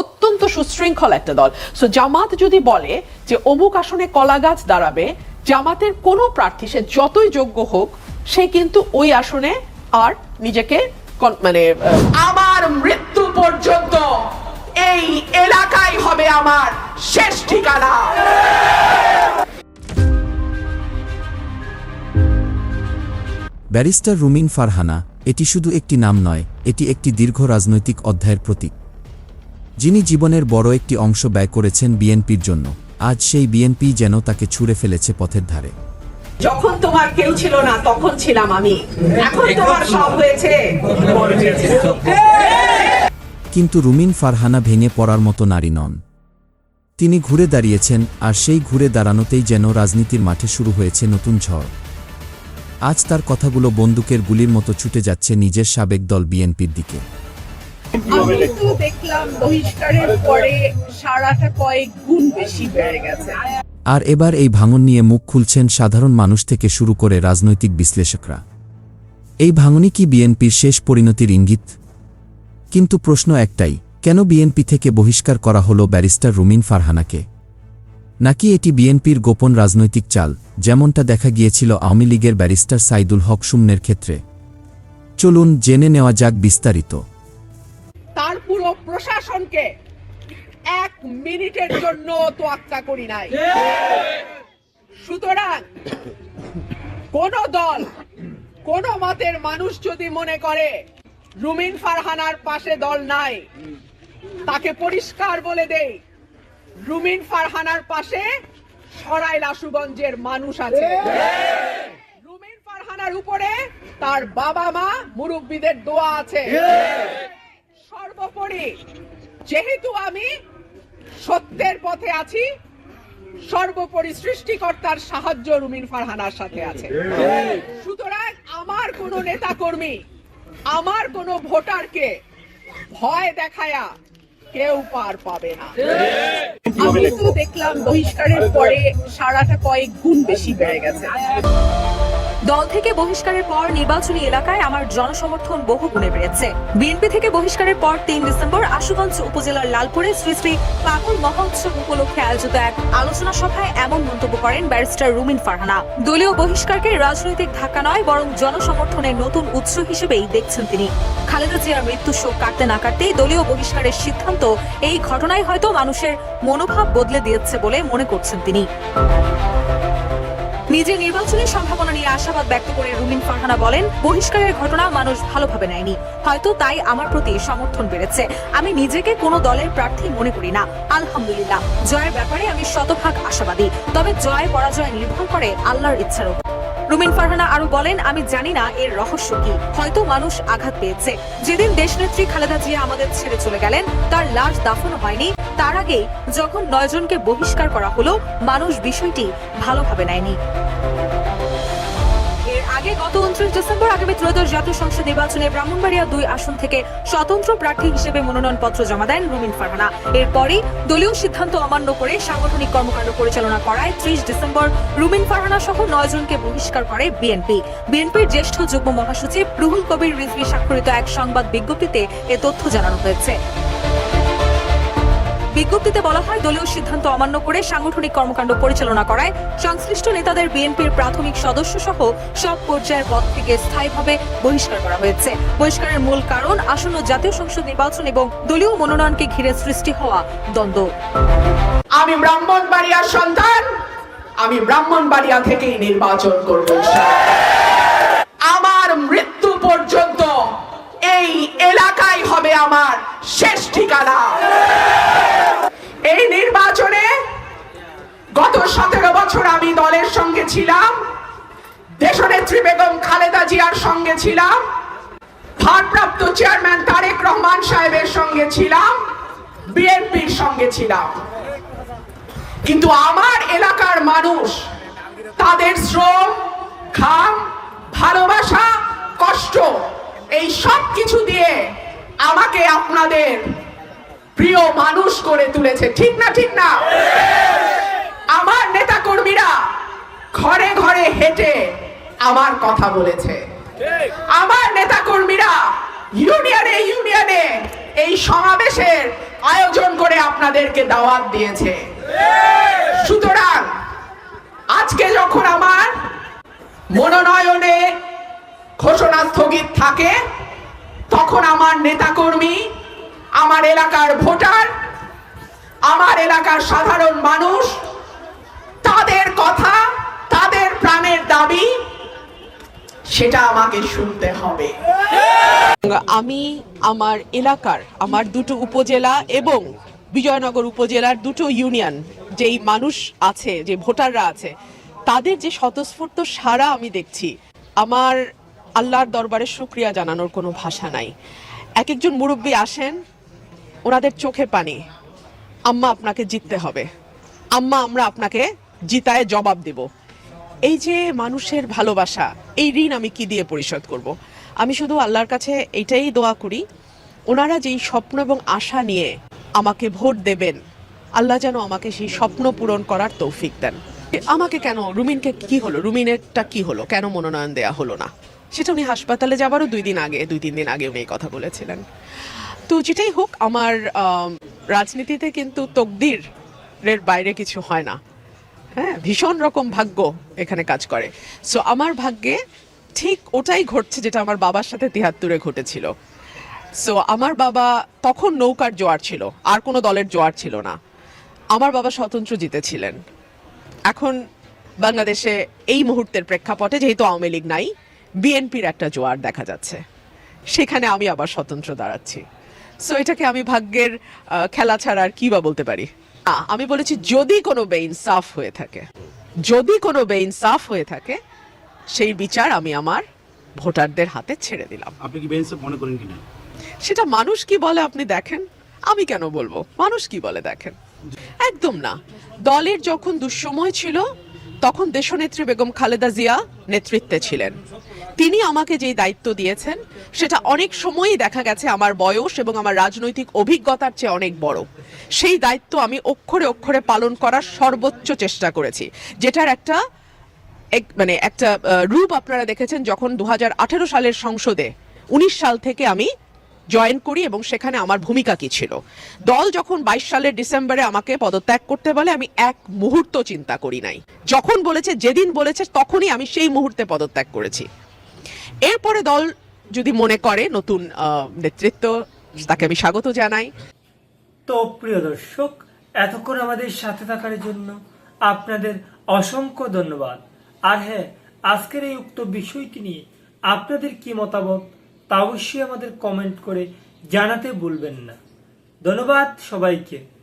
অত্যন্ত সুশৃঙ্খল একটা দল। সো জামাত যদি বলে যে অমুক আসনে কলা গাছ দাঁড়াবে জামাতের কোনো প্রার্থী সে যতই যোগ্য হোক সে কিন্তু ওই আসনে আর নিজেকে মানে আমার মৃত্যু পর্যন্ত এই এলাকাই হবে আমার শেষ ঠিকানা। ব্যারিস্টার রুমিন ফারহানা এটি শুধু একটি নাম নয় এটি একটি দীর্ঘ রাজনৈতিক অধ্যায়ের প্রতীক। যিনি জীবনের বড় একটি অংশ ব্যয় করেছেন বিএনপির জন্য আজ সেই বিএনপি যেন তাকে ছুঁড়ে ফেলেছে পথের ধারে। যখন তোমার কেউ ছিল না তখন ছিলাম আমি। এখন তোমার সব হয়েছে। কিন্তু রুমিন ফারহানা ভেঙে পড়ার মতো নারী নন। তিনি ঘুরে দাঁড়িয়েছেন আর সেই ঘুরে দাঁড়ানোতেই যেন রাজনীতির মাঠে শুরু হয়েছে নতুন ঝড়। আজ তার কথাগুলো বন্দুকের গুলির মতো ছুটে যাচ্ছে নিজের সাবেক দল বিএনপির দিকে। আমি তো দেখলাম বহিষ্কারের পরে সারাটা কয়েক গুণ বেশি বেড়ে গেছে। আর এবার এই ভাঙন নিয়ে মুখ খুলছেন সাধারণ মানুষ থেকে শুরু করে রাজনৈতিক বিশ্লেষকরা। এই ভাঙনই কি বিএনপির শেষ পরিণতির ইঙ্গিত? কিন্তু প্রশ্ন একটাই, কেন বিএনপি থেকে বহিষ্কার করা হলো ব্যারিস্টার রুমিন ফারহানাকে? নাকি এটি বিএনপির গোপন রাজনৈতিক চাল, যেমনটা দেখা গিয়েছিল আওয়ামী লীগের ব্যারিস্টার সাইদুল হক সুমনের ক্ষেত্রে? চলুন জেনে নেওয়া যাক বিস্তারিত। পুরো প্রশাসনকে এক মিনিটের জন্য তোয়াক্কা করি নাই। সুতরাং কোন দল, কোন মতের মানুষ যদি মনে করে রুমিন ফারহানার পাশে দল নাই, তাকে পরিষ্কার বলে দেই, রুমিন ফারহানার পাশে সরাইল আশুগঞ্জের মানুষ আছে। রুমিন ফারহানার উপরে তার বাবা মা মুরব্বীদের দোয়া আছে। সর্বোপরি যেহেতু আমি সত্যের পথে আছি সর্বোপরি সৃষ্টিকর্তার সাহায্য রুমিন ফারহানার সাথে আছে। সুতরাং আমার কোন নেতা কর্মী আমার কোন ভোটারকে ভয় দেখায়া কেউ পার পাবে না। আমি তো দেখলাম বহিষ্কারের পরে সারাটা কয়েক গুণ বেশি বেড়ে গেছে। দল থেকে বহিষ্কারের পর নির্বাচনী এলাকায় আমার জনসমর্থন বহু গুণে বেড়েছে। বিএনপি থেকে বহিষ্কারের পর তিন ডিসেম্বর আশুগঞ্জ উপজেলার লালপুরে শ্রী শ্রী পাগল মহোৎসব উপলক্ষে আয়োজিত এক আলোচনা সভায় এমন মন্তব্য করেন ব্যারিস্টার রুমিন ফারহানা। দলীয় বহিষ্কারকে রাজনৈতিক ধাক্কা নয়, বরং জনসমর্থনের নতুন উৎস হিসেবেই দেখছেন তিনি। খালেদা জিয়ার মৃত্যু শোক কাটতে না কাটতেই দলীয় বহিষ্কারের সিদ্ধান্ত, এই ঘটনায় হয়তো মানুষের মনোভাব বদলে দিয়েছে বলে মনে করছেন তিনি। নিজের নির্বাচনের সম্ভাবনা নিয়ে আশাবাদ ব্যক্ত করে রুমিন ফারহানা বলেন, বহিষ্কারের ঘটনা মানুষ ভালোভাবে নেয়নি। হয়তো তাই আমার প্রতি সমর্থন বেড়েছে। আমি নিজেকে কোনো দলের প্রার্থী মনে করি না। আলহামদুলিল্লাহ। জয়ের ব্যাপারে আমি শতভাগ আশাবাদী। তবে জয়, পরাজয় নির্ভর করে আল্লাহর ইচ্ছার উপর রুমিন ফারহানা আরও বলেন, আমি জানি না এর রহস্য কি। হয়তো মানুষ আঘাত পেয়েছে। যেদিন দেশনেত্রী খালেদা জিয়া আমাদের ছেড়ে চলে গেলেন, তার লাশ দাফন হয়নি। তার আগেই যখন নয়জনকে বহিষ্কার করা হলো, মানুষ বিষয়টি ভালোভাবে নেয়নি। আগে গত উনত্রিশ ডিসেম্বর আগামী ত্রয়োদশ জাতীয় সংসদ নির্বাচনে ব্রাহ্মণবাড়িয়া দুই আসন থেকে স্বতন্ত্র প্রার্থী হিসেবে মনোনয়নপত্র জমা দেন রুমিন ফারহানা। এরপরই দলীয় সিদ্ধান্ত অমান্য করে সাংগঠনিক কর্মকাণ্ড পরিচালনা করায় ত্রিশ ডিসেম্বর রুমিন ফারহানা সহ নয় জনকে বহিষ্কার করে বিএনপি। বিএনপির জ্যেষ্ঠ যুগ্ম মহাসচিব রুহুল কবির রিজভি স্বাক্ষরিত এক সংবাদ বিজ্ঞপ্তিতে এ তথ্য জানানো হয়েছে। বিজ্ঞপ্তিতে বলা হয়, দলীয় সিদ্ধান্ত অমান্য করে সাংগঠনিক কর্মকাণ্ড পরিচালনা করায় সংশ্লিষ্ট নেতাদের বিএনপির প্রাথমিক সদস্য সহ সব পর্যায়ের পদ থেকে স্থায়ীভাবে বহিষ্কার করা হয়েছে। বহিষ্কারের মূল কারণ আসন্ন জাতীয় সংসদ নির্বাচন এবং দলীয় মনোনয়নকে ঘিরে সৃষ্টি হওয়া দ্বন্দ্ব। আমি ব্রাহ্মণবাড়িয়ার সন্তান। আমি ব্রাহ্মণবাড়িয়া থেকেই নির্বাচন করব। আমার মৃত্যু পর্যন্ত এই এলাকাই হবে আমার শেষ ঠিকানা। সঙ্গে ছিলাম। ভারপ্রাপ্ত চেয়ারম্যান তারেক রহমান সাহেবের সঙ্গে ছিলাম। বিএনপির সঙ্গে ছিলাম। কিন্তু আমার এলাকার মানুষ, তাদের শ্রম, ঘাম, ভালোবাসা, কষ্ট, এই সব কিছু দিয়ে আমাকে আপনাদের প্রিয় মানুষ করে তুলেছে। ঠিক না ঠিক না? আমার নেতা কর্মীরা ঘরে ঘরে হেঁটে আমার কথা বলেছে। আমার নেতা কর্মীরা ইউনিয়নে ইউনিয়নে এই সমাবেশের আয়োজন করে আপনাদেরকে দাওয়াত দিয়েছে। সুতরাং আজকে যখন আমার মনোনয়নে ঘোষণা স্থগিত থাকে, তখন আমার নেতাকর্মী, আমার এলাকার ভোটার, আমার এলাকার সাধারণ মানুষ, তাদের কথা, তাদের প্রাণের দাবি সেটা আমাকে শুনতে হবে। আমি আমার এলাকার, আমার দুটো উপজেলা এবং বিজয়নগর উপজেলার দুটো ইউনিয়ন, যেই মানুষ আছে, যে ভোটাররা আছে, তাদের যে স্বতঃস্ফূর্ত সারা আমি দেখছি, আমার আল্লাহর দরবারে শুক্রিয়া জানানোর কোনো ভাষা নাই। এক একজন মুরব্বী আসেন, ওনাদের চোখে পানি, আম্মা আপনাকে জিততে হবে। আম্মা, আমরা আপনাকে জিতায় জবাব দেব। এই যে মানুষের ভালোবাসা, এই ঋণ আমি কি দিয়ে পরিশোধ করব। আমি শুধু আল্লাহর কাছে এটাই দোয়া করি, ওনারা যেই স্বপ্ন এবং আশা নিয়ে আমাকে ভোট দেবেন, আল্লাহ যেন আমাকে সেই স্বপ্ন পূরণ করার তৌফিক দেন। আমাকে কেন, রুমিনকে কি হলো? রুমিনেরটা কি হলো? কেন মনোনয়ন দেয়া হলো না? সেটা উনি হাসপাতালে যাবারও দুই দিন আগে, দুই তিন দিন আগে উনি এই কথা বলেছিলেন। তো যেটাই হোক, আমার রাজনীতিতে কিন্তু তকদির এর বাইরে কিছু হয় না। হ্যাঁ ভীষণ রকম ভাগ্য এখানে কাজ করে। সো আমার ভাগ্যে ঠিক ওটাই ঘটছে যেটা আমার বাবার সাথে তিহাত্তরে ঘটেছিল। সো আমার বাবা তখন নৌকার জোয়ার ছিল, আর কোনো দলের জোয়ার ছিল না। আমার বাবা স্বতন্ত্র জিতেছিলেন। এখন বাংলাদেশে এই মুহূর্তের প্রেক্ষাপটে যেহেতু আওয়ামী লীগ নাই, বিএনপির একটা জোয়ার দেখা যাচ্ছে। সেখানে আমি আবার স্বতন্ত্র দাঁড়াচ্ছি। সো এটাকে আমি ভাগ্যের খেলা ছাড়া আর কি বা বলতে পারি? আমি বলেছি যদি কোনো বেইন সাফ হয়ে থাকে যদি কোনো বেইন সাফ হয়ে থাকে সেই বিচার আমি আমার ভোটারদের হাতে ছেড়ে দিলাম। আপনি কি বেঞ্চ মনে করেন কিনা? সেটা মানুষ কি বলে আপনি দেখেন? আমি কেন বলব? মানুষ কি বলে দেখেন? একদম না। দলের যখন দুঃসময় ছিল তখন দেশনেত্রী বেগম খালেদা জিয়া নেতৃত্বে ছিলেন। তিনি আমাকে যে দায়িত্ব দিয়েছেন, সেটা অনেক সময়ই দেখা গেছে আমার বয়স এবং আমার রাজনৈতিক অভিজ্ঞতার চেয়ে অনেক বড়। সেই দায়িত্ব আমি অক্ষরে অক্ষরে পালন করার সর্বোচ্চ চেষ্টা করেছি, যেটার একটা এক- মানে একটা রূপ আপনারা দেখেছেন যখন দু হাজার আঠেরো সালের সংসদে, উনিশ সাল থেকে আমি জয়েন করি এবং সেখানে আমার ভূমিকা কি ছিল। দল যখন বাইশ সালের ডিসেম্বরে আমাকে পদত্যাগ করতে বলে, আমি এক মুহূর্ত চিন্তা করি নাই। যখন বলেছে, যেদিন বলেছে, তখনই আমি সেই মুহূর্তে পদত্যাগ করেছি। এরপরে দল যদি মনে করে, নতুন নেতৃত্ব, তাকে আমি স্বাগত জানাই। তো প্রিয় দর্শক, এতক্ষণ আমাদের সাথে থাকার জন্য আপনাদের অসংখ্য ধন্যবাদ। আর হ্যাঁ আজকের এই উক্ত বিষয়টি নিয়ে আপনাদের কি মতামত? তা অবশ্যই আমাদের কমেন্ট করে জানাতে ভুলবেন না। ধন্যবাদ সবাইকে।